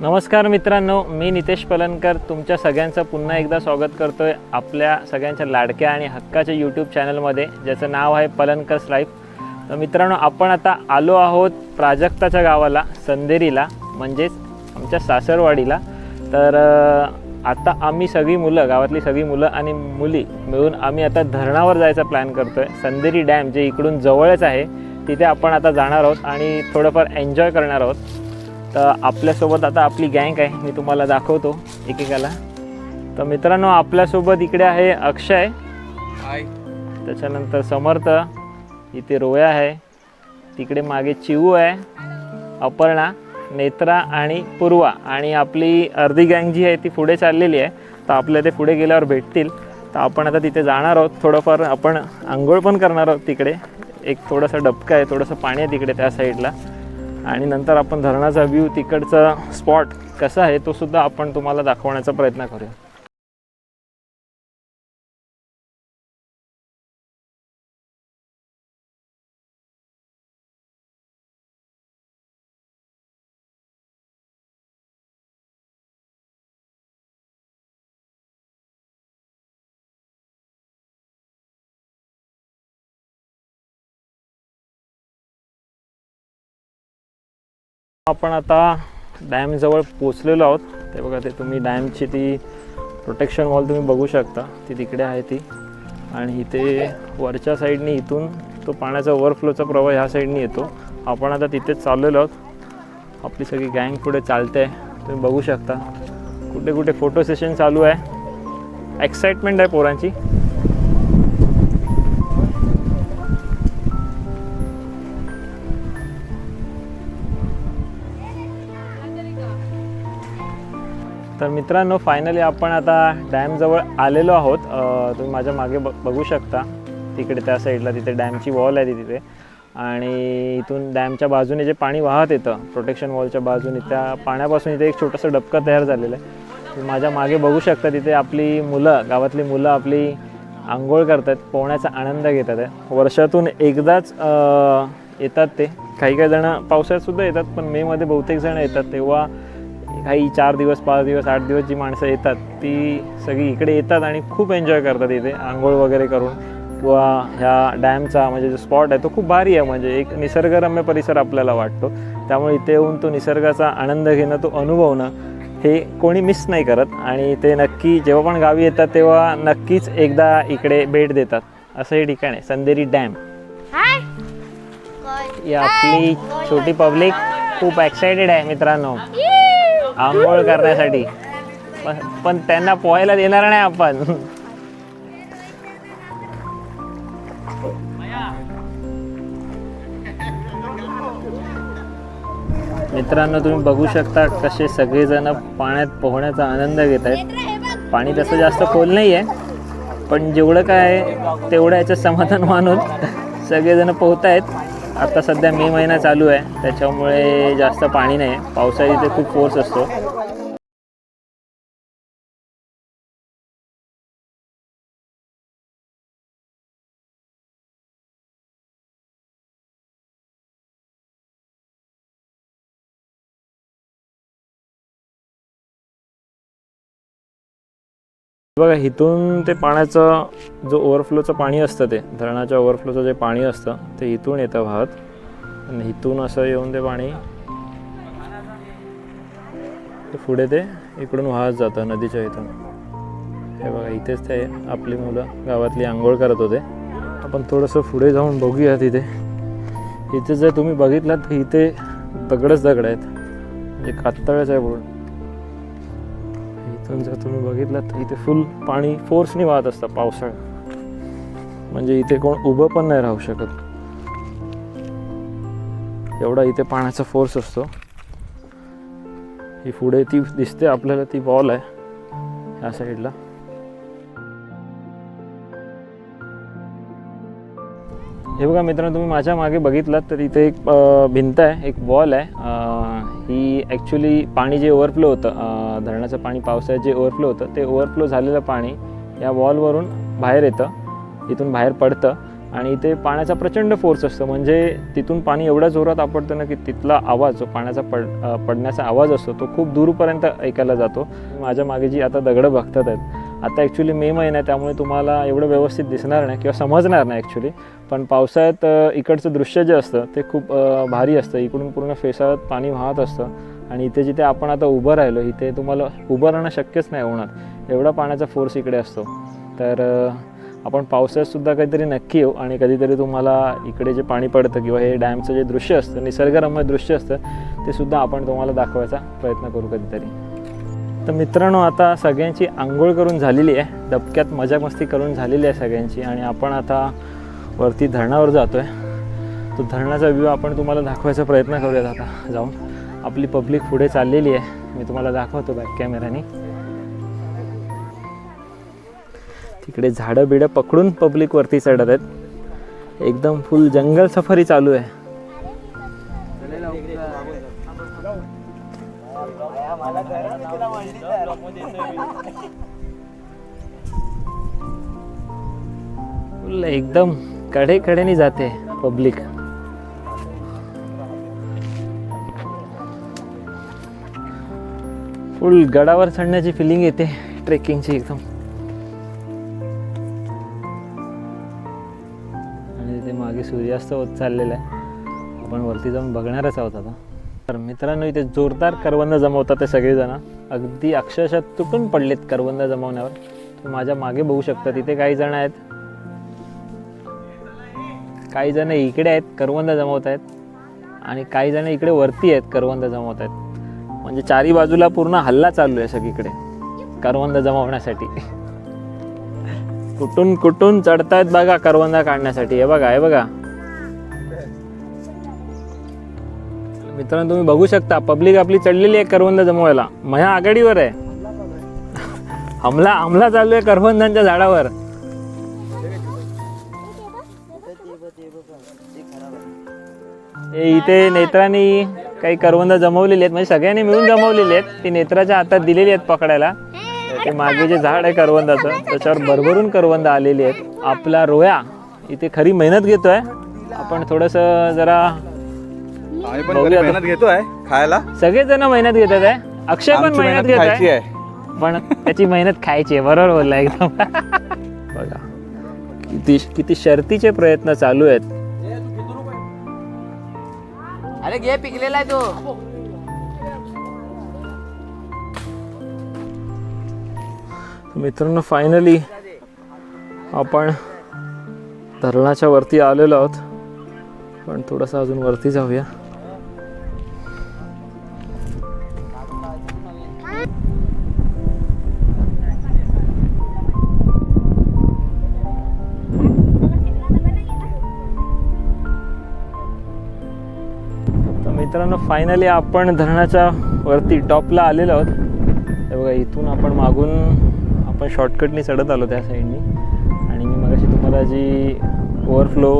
नमस्कार मित्रांनो मी नितेश पलनकर. तुमच्या सगळ्यांचं पुन्हा एकदा स्वागत करतो आहे आपल्या सगळ्यांच्या लाडक्या आणि हक्काच्या यूट्यूब चॅनलमध्ये ज्याचं नाव आहे पलनकर्स लाईफ. तर मित्रांनो आपण आता आलो आहोत प्राजक्ताच्या गावाला संदेरीला म्हणजेच आमच्या सासरवाडीला. तर आता आम्ही सगळी मुलं गावातली सगळी मुलं आणि मुली मिळून आम्ही आता धरणावर जायचा प्लॅन करतो आहे संदेरी डॅम जे इकडून जवळच आहे तिथे आपण आता जाणार आहोत आणि थोडंफार एन्जॉय करणार आहोत. तर आपल्यासोबत आता आपली गँग आहे मी तुम्हाला दाखवतो एकेकाला. तर मित्रांनो आपल्यासोबत इकडे आहे अक्षय. हाय त्याच्यानंतर समर्थ. इथे रोया आहे. तिकडे मागे चिवू आहे. अपर्णा नेत्रा आणि पूर्वा. आणि आपली अर्धी गँग जी आहे ती पुढे चाललेली आहे. तर आपल्या ते पुढे गेल्यावर भेटतील. तर आपण आता तिथे जाणार आहोत. थोडंफार आपण आंघोळ पण करणार आहोत तिकडे. एक थोडंसं डबकं आहे थोडंसं पाणी आहे तिकडे त्या साईडला आणि नंतर आपण धरणाचा व्ह्यू तिकडचा स्पॉट कसा आहे तो सुद्धा आपण तुम्हाला दाखवण्याचा प्रयत्न करूया. आपण आता डॅमजवळ पोचलेलो आहोत. ते बघा ते तुम्ही डॅमची ती प्रोटेक्शन वॉल तुम्ही बघू शकता. ती तिकडे आहे ती. आणि इथे वरच्या साईडनी इथून तो पाण्याचा ओव्हरफ्लोचा प्रवाह ह्या साईडनी येतो. आपण आता तिथेच चाललेलो आहोत. आपली सगळी गँग पुढे चालते. तुम्ही बघू शकता. कुठे कुठे फोटो सेशन चालू आहे. एक्साइटमेंट आहे पोरांची. तर मित्रांनो फायनली आपण आता डॅमजवळ आलेलो आहोत. तुम्ही माझ्या मागे ब बघू शकता. तिकडे त्या साईडला तिथे डॅमची वॉल आहे ती तिथे. आणि इथून डॅमच्या बाजूने जे पाणी वाहत येतं प्रोटेक्शन वॉलच्या बाजूने त्या पाण्यापासून इथे एक छोटंसं डबका तयार झालेलं आहे. तुम्ही माझ्या मागे बघू शकता तिथे आपली मुलं गावातली मुलं आपली आंघोळ करतात पोहण्याचा आनंद घेतात. आहे वर्षातून एकदाच येतात ते. काही काही जणं पावसाळ्यातसुद्धा येतात पण मेमध्ये बहुतेक जणं येतात. तेव्हा काही चार दिवस पाच दिवस आठ दिवस जी माणसं येतात ती सगळी इकडे येतात आणि खूप एन्जॉय करतात इथे. आंघोळ वगैरे करून. किंवा ह्या डॅमचा म्हणजे जो स्पॉट आहे तो खूप भारी आहे. म्हणजे एक निसर्गरम्य परिसर आपल्याला वाटतो. त्यामुळे इथे येऊन तो निसर्गाचा आनंद घेणं तो अनुभवणं हे कोणी मिस नाही करत. आणि ते नक्की जेव्हा पण गावी येतात तेव्हा नक्कीच एकदा इकडे भेट देतात. असं हे ठिकाण आहे संदेरी डॅम. ही आपली छोटी पब्लिक खूप एक्सायटेड आहे मित्रांनो. आंघोळ करण्यासाठी. पण त्यांना पोहायला देणार नाही आपण. मित्रांनो तुम्ही बघू शकता कसे सगळेजण पाण्यात पोहण्याचा आनंद घेत आहेत. पाणी तसं जास्त खोल नाही आहे पण जेवढं काय आहे, तेवढं याचं समाधान मानून सगळेजण पोहत आहेत आता सध्या मे महिना चालू आहे त्याच्यामुळे जास्त पाणी नाही. आहे पावसाळ्यात इथे खूप फोर्स असतो. बघा इथून ते पाण्याचं जो ओव्हरफ्लोचं पाणी असतं ते धरणाच्या ओव्हरफ्लोचं जे पाणी असतं ते इथून येतं वाहत. आणि इथून असं येऊन ते पाणी ते पुढे ते इकडून वाहत जातं नदीच्या इथून. हे बघा इथेच ते आपली मुलं गावातली आंघोळ करत होते. आपण थोडंसं पुढे जाऊन बघूया तिथे. इथे जर तुम्ही बघितलात तर इथे दगडच दगड आहेत. म्हणजे कातळच आहे पूर्ण. इथून जर तुम्ही बघितलं तर इथे फुल पाणी फोर्सने वाहत असतं पावसाळ्यात म्हणजे इथे कोण उभं पण नाही राहू शकत. एवढा इथे पाण्याचा फोर्स असतो. ही पुढे ती दिसते आपल्याला ती वॉल आहे ह्या साईडला हे बघा मित्रांनो तुम्ही माझ्या मागे बघितलात तर इथे एक भिंत आहे एक वॉल आहे. ही ॲक्च्युली पाणी जे ओव्हरफ्लो होतं धरणाचं पाणी पावसाळ्यात जे ओव्हरफ्लो होतं ते ओव्हरफ्लो झालेलं पाणी या वॉलवरून बाहेर येतं इथून बाहेर पडतं आणि इथे पाण्याचा प्रचंड फोर्स असतो. म्हणजे तिथून पाणी एवढ्या जोरात आपडतं ना की तिथला आवाज जो पाण्याचा पड पडण्याचा आवाज असतो तो खूप दूरपर्यंत ऐकायला जातो. माझ्या मागे जी आता दगडं बघतात आहेत आता ॲक्च्युली मे महिना आहे त्यामुळे तुम्हाला एवढं व्यवस्थित दिसणार नाही किंवा समजणार नाही ॲक्च्युली पण पावसाळ्यात इकडचं दृश्य जे असतं ते खूप भारी असतं. इकडून पूर्ण फेसाळ्यात पाणी वाहत असतं. आणि इथे जिथे आपण आता उभं राहिलो इथे तुम्हाला उभं राहणं शक्यच नाही होणार. एवढा पाण्याचा फोर्स इकडे असतो. तर आपण पावसाळ्यातसुद्धा काहीतरी नक्की येऊ आणि कधीतरी तुम्हाला इकडे जे पाणी पडतं किंवा हे डॅमचं जे दृश्य असतं निसर्गरम्य दृश्य असतं ते सुद्धा आपण तुम्हाला दाखवायचा प्रयत्न करू कधीतरी. तर मित्रांनो आता सगळ्यांची आंघोळ करून झालेली आहे. डबक्यात मजा मस्ती करून झालेली आहे सगळ्यांची. आणि आपण आता वरती धरणावर जातो आहे तो धरणाचा व्ह्यू आपण तुम्हाला दाखवायचा प्रयत्न करूयात आता. जाऊन. आपली पब्लिक पुढे चाललेली आहे. मी तुम्हाला दाखवतो बॅक कॅमेऱ्याने तिकडे झाडं बिडं पकडून पब्लिक वरती चढत आहेत. एकदम फुल जंगल सफारी चालू आहे. एकदम कडे कडेने जाते पब्लिक. फुल गडावर चढण्याची फिलिंग येते ट्रेकिंगची एकदम. आणि तिथे मागे सूर्यास्त होत चाललेला आहे. आपण वरती जाऊन बघणारच आहोत आता. तर मित्रांनो इथे जोरदार करवंद जमवतात ते सगळेजण. अगदी अक्षरशः तुटून पडलेत करवंद जमवण्यावर. माझ्या मागे बघू शकता तिथे काही जण आहेत. काही जण इकडे आहेत करवंद जमवत आहेत. आणि काही जण इकडे वरती आहेत करवंद जमवत आहेत. म्हणजे चारी बाजूला पूर्ण हल्ला चालू आहे सगळीकडे करवंद जमवण्यासाठी. कुठून कुठून चढतायत बघा करवंदा काढण्यासाठी. हे बघा हे बघा. मित्रांनो तुम्ही बघू शकता पब्लिक आपली चढलेली आहे करवंद जमवायला. मया आघाडीवर आहे. हमला हमला चालू आहे करवंदांच्या झाडावर. हे इथे नेत्रांनी काही करवंद जमवलेली आहेत. म्हणजे सगळ्यांनी मिळून जमवलेली आहेत. ती नेत्राच्या हातात दिलेली आहेत पकडायला. ते मागे जे झाड आहे करवंदाचं त्याच्यावर भरभरून करवंद आलेली आहेत. आपला रोया इथे खरी मेहनत घेतोय. आपण थोडस जरा आम्ही पण बघूया घरी मेहनत घेतोय खायला. सगळेजण मेहनत घेतात आहे? अक्षय पण आमची मेहनत मेहनत घेत खायची आहे. आहे पण त्याची मेहनत खायची आहे बरोबर बोलला एकदम. बघा. किती किती शर्तीचे प्रयत्न चालू आहेत. अरे घे पिकलेला आहे तो. मित्रांनो फायनली आपण धरणाच्या वरती आलेलो आहोत. पण थोडंसं अजून वरती जाऊया. फायनली आपण धरणाच्या वरती टॉपला आलेलो आहोत. हे बघा इथून आपण मागून आपण शॉर्टकटनी चढत आलो त्या साईडनी आणि मी मगाशी तुम्हाला जी ओव्हरफ्लो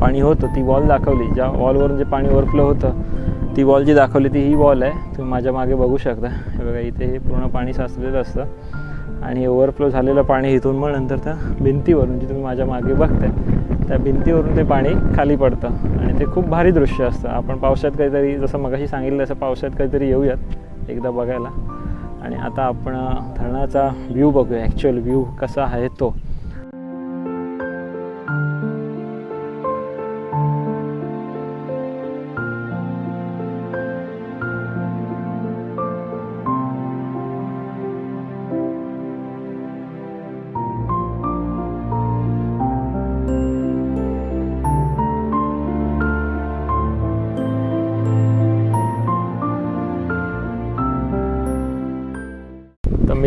पाणी होतं ती वॉल दाखवली. ज्या वॉलवरून जे पाणी ओव्हरफ्लो होतं ती वॉल जी दाखवली ती ही वॉल आहे. तुम्ही माझ्या मागे बघू शकता. हे बघा इथे हे पूर्ण पाणी साचलेलं असतं. आणि ओव्हरफ्लो झालेलं पाणी इथून मग नंतर त्या भिंतीवरून जी तुम्ही माझ्या मागे बघताय. त्या भिंतीवरून ते पाणी खाली पडतं. आणि ते खूप भारी दृश्य असतं. आपण पावसात काहीतरी जसं मगाशी सांगितलं तसं पावसात काहीतरी येऊयात एकदा बघायला. आणि आता आपण धरणाचा व्ह्यू बघूया ॲक्च्युअल व्ह्यू कसा आहे तो.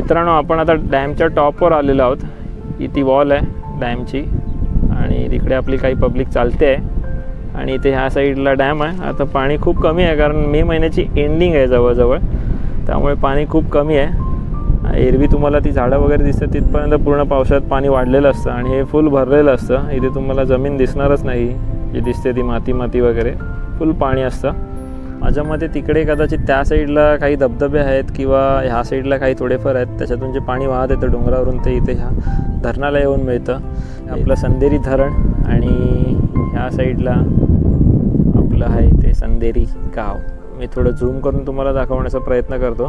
मित्रांनो आपण आता डॅमच्या टॉपवर आलेलो आहोत. ही ती वॉल आहे डॅमची आणि तिकडे आपली काही पब्लिक चालते आहे. आणि इथे ह्या साईडला डॅम आहे. आता पाणी खूप कमी आहे कारण मे महिन्याची एंडिंग आहे जवळजवळ. त्यामुळे पाणी खूप कमी आहे. एरवी तुम्हाला ती झाडं वगैरे दिसतात तिथपर्यंत पूर्ण पावसात पाणी वाढलेलं असतं आणि हे फुल भरलेलं असतं. इथे तुम्हाला जमीन दिसणारच नाही. जी दिसते ती माती माती वगैरे. फुल पाणी असतं. माझ्या मते तिकडे कदाचित त्या साईडला काही धबधबे आहेत किंवा ह्या साईडला काही थोडेफार आहेत. त्याच्यातून जे पाणी वाहत येतं डोंगरावरून ते इथे ह्या धरणाला येऊन मिळतं. आपलं संदेरी धरण आणि ह्या साईडला आपलं आहे ते संदेरी गाव. मी थोडं झूम करून तुम्हाला दाखवण्याचा प्रयत्न करतो.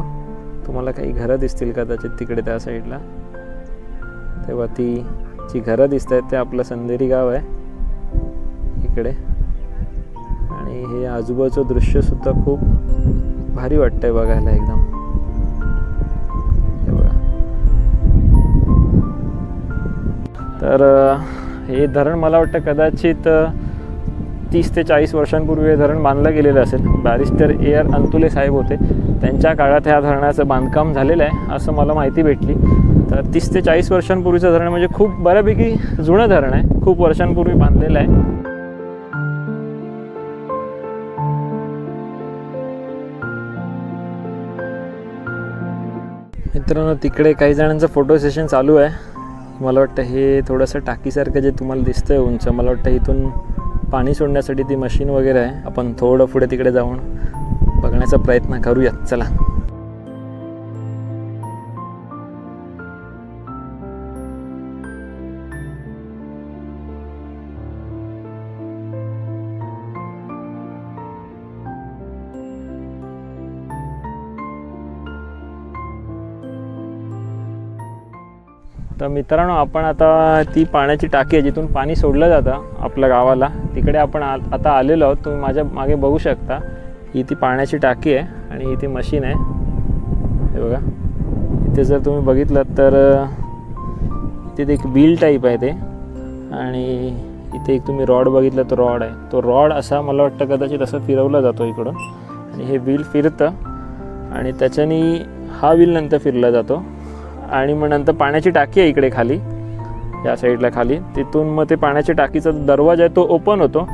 तुम्हाला काही घरं दिसतील कदाचित तिकडे त्या साईडला. तेव्हा ती जी घरं दिसत आहेत ते आपलं संदेरी गाव आहे. इकडे. आणि हे आजूबाजूचं दृश्यसुद्धा खूप भारी वाटतंय बघायला एकदम. हे बघा. तर हे धरण मला वाटतं कदाचित तीस ते चाळीस वर्षांपूर्वी हे धरण बांधलं गेलेलं असेल. बॅरिस्टर ए आर अंतुले साहेब होते. त्यांच्या काळात ह्या धरणाचं बांधकाम झालेलं आहे असं मला माहिती भेटली. तर तीस ते चाळीस वर्षांपूर्वीचं धरण म्हणजे खूप बऱ्यापैकी जुनं धरण आहे. खूप वर्षांपूर्वी बांधलेलं आहे. मित्रांनो तिकडे काही जणांचं फोटो सेशन चालू आहे. मला वाटतं हे थोडंसं टाकीसारखं जे तुम्हाला दिसतंय उंच मला वाटतं इथून पाणी सोडण्यासाठी ती मशीन वगैरे आहे. आपण थोडं पुढे तिकडे जाऊन बघण्याचा प्रयत्न करूयात. चला. तर मित्रांनो आपण आता ती पाण्याची टाकी आहे जिथून पाणी सोडलं जातं आपल्या गावाला. तिकडे आपण आ आता आलेलो आहोत. तुम्ही माझ्या मागे बघू शकता. ही ती पाण्याची टाकी आहे आणि ही ती मशीन आहे. हे बघा. इथे जर तुम्ही बघितलं तर तिथे इथे एक बिल टाईप आहे ते. आणि इथे एक तुम्ही रॉड बघितलं तर रॉड आहे. तो रॉड असा मला वाटतं कदाचित असं फिरवला जातो इकडून. आणि हे बिल फिरतं. आणि त्याच्यानी हा विल नंतर फिरला जातो. आणि मग नंतर पाण्याची टाकी आहे इकडे खाली या साईडला खाली. तिथून मग ते पाण्याच्या टाकीचा जो दरवाजा आहे तो ओपन होतो.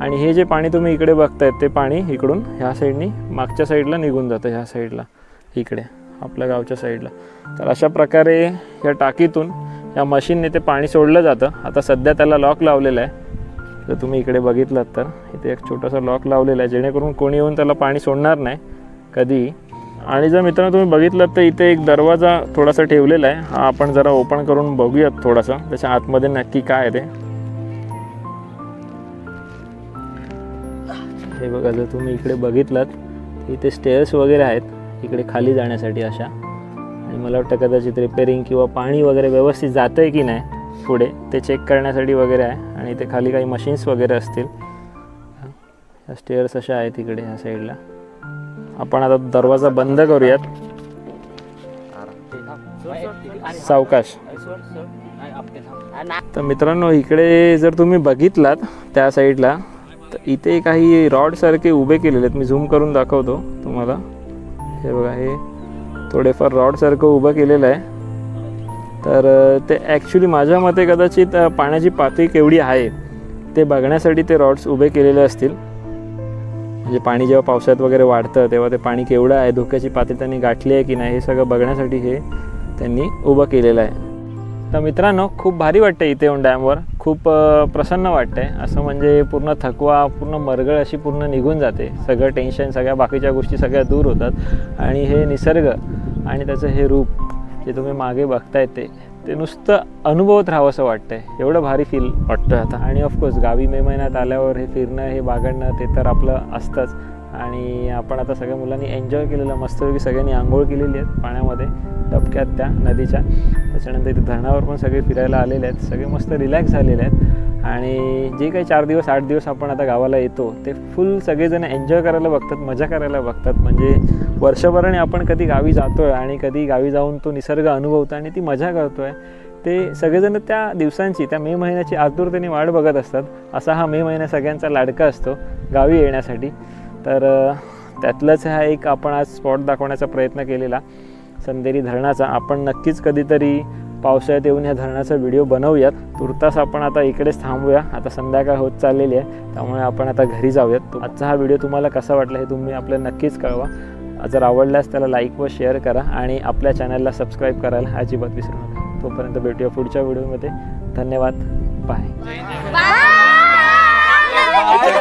आणि हे जे पाणी तुम्ही इकडे बघतायत ते पाणी इकडून ह्या साईडनी मागच्या साईडला निघून जातं ह्या साईडला इकडे आपल्या गावच्या साईडला तर अशा प्रकारे या टाकीतून या मशीनने ते पाणी सोडलं जातं. आता सध्या त्याला लॉक लावलेलं आहे. जर तुम्ही इकडे बघितलात तर इथे एक छोटासा लॉक लावलेला आहे. जेणेकरून कोणी येऊन त्याला पाणी सोडणार नाही. कधीही आणि जर मित्रांनो तुम्ही बघितलं तर इथे एक दरवाजा थोडासा ठेवलेला आहे. हा आपण जरा ओपन करून बघूयात थोडासा. त्याच्या आतमध्ये नक्की काय आहे ते. हे बघा जर तुम्ही इकडे बघितलात इथे स्टेअर्स वगैरे आहेत. इकडे खाली जाण्यासाठी अशा. आणि मला वाटतं कदाचित रिपेरिंग किंवा पाणी वगैरे व्यवस्थित जातं आहे की नाही पुढे ते चेक करण्यासाठी वगैरे आहे. आणि इथे खाली काही मशीन्स वगैरे असतील. स्टेअर्स अशा आहेत इकडे ह्या साईडला आपण आता दरवाजा बंद करूयात. सावकाश. तर मित्रांनो इकडे जर तुम्ही बघितलात त्या साईडला तर इथे काही रॉड सारखे उभे केलेले आहेत. मी झूम करून दाखवतो तुम्हाला. हे बघा हे थोडेफार रॉड सारखं उभं केलेलं आहे. तर ते ॲक्च्युली माझ्या मते कदाचित पाण्याची पातळी केवढी आहे ते बघण्यासाठी ते रॉड्स उभे केलेले असतील. म्हणजे पाणी जेव्हा पावसाळ्यात वगैरे वाढतं तेव्हा ते पाणी केवढं आहे धोक्याची पातळी त्यांनी गाठली आहे की नाही हे सगळं बघण्यासाठी हे त्यांनी उभं केलेलं आहे. तर मित्रांनो खूप भारी वाटतं इथे येऊन डॅमवर. खूप प्रसन्न वाटतंय. असं म्हणजे पूर्ण थकवा पूर्ण मरगळ अशी पूर्ण निघून जाते. सगळं टेन्शन सगळ्या बाकीच्या गोष्टी सगळ्या दूर होतात. आणि हे निसर्ग आणि त्याचं हे रूप जे तुम्ही मागे बघताय ते ते नुसतं अनुभवत राहावं असं वाटतंय. एवढं भारी फील वाटतं आता. आणि ऑफकोर्स गावी मे महिन्यात आल्यावर हे फिरणं हे बागडणं ते तर आपलं असतंच. आणि आपण आता सगळ्या मुलांनी एन्जॉय केलेलं मस्तपैकी सगळ्यांनी आंघोळ केलेली आहेत पाण्यामध्ये डबक्यात त्या नदीच्या. त्याच्यानंतर इथे धरणावर पण सगळे फिरायला आलेले आहेत. सगळे मस्त रिलॅक्स झालेले आहेत. आणि जे काही चार दिवस आठ दिवस आपण आता गावाला येतो ते फुल सगळेजण एन्जॉय करायला बघतात मजा करायला बघतात. म्हणजे वर्षभराने आपण कधी गावी जातो आहे आणि कधी गावी जाऊन तो निसर्ग अनुभवतो आणि ती मजा करतो आहे ते सगळेजण त्या दिवसांची त्या मे महिन्याची आतुरतेने वाट बघत असतात. असा हा मे महिना सगळ्यांचा लाडका असतो गावी येण्यासाठी. तर त्यातलंच हा एक आपण आज स्पॉट दाखवण्याचा प्रयत्न केलेला संदेरी धरणाचा. आपण नक्कीच कधीतरी पावसाळ्यात येऊन ह्या धरणाचा व्हिडिओ बनवूयात. तुर्तास आपण आता इकडेच थांबूया. आता संध्याकाळ होत चाललेली आहे त्यामुळे आपण आता घरी जाऊयात. आजचा हा व्हिडिओ तुम्हाला कसा वाटला हे तुम्ही आपल्याला नक्कीच कळवा. जर आवडल्यास त्याला लाईक व शेअर करा आणि आपल्या चॅनलला सबस्क्राईब करायला अजिबात विसरू नका. तोपर्यंत भेटूया पुढच्या व्हिडिओमध्ये धन्यवाद. Bye bye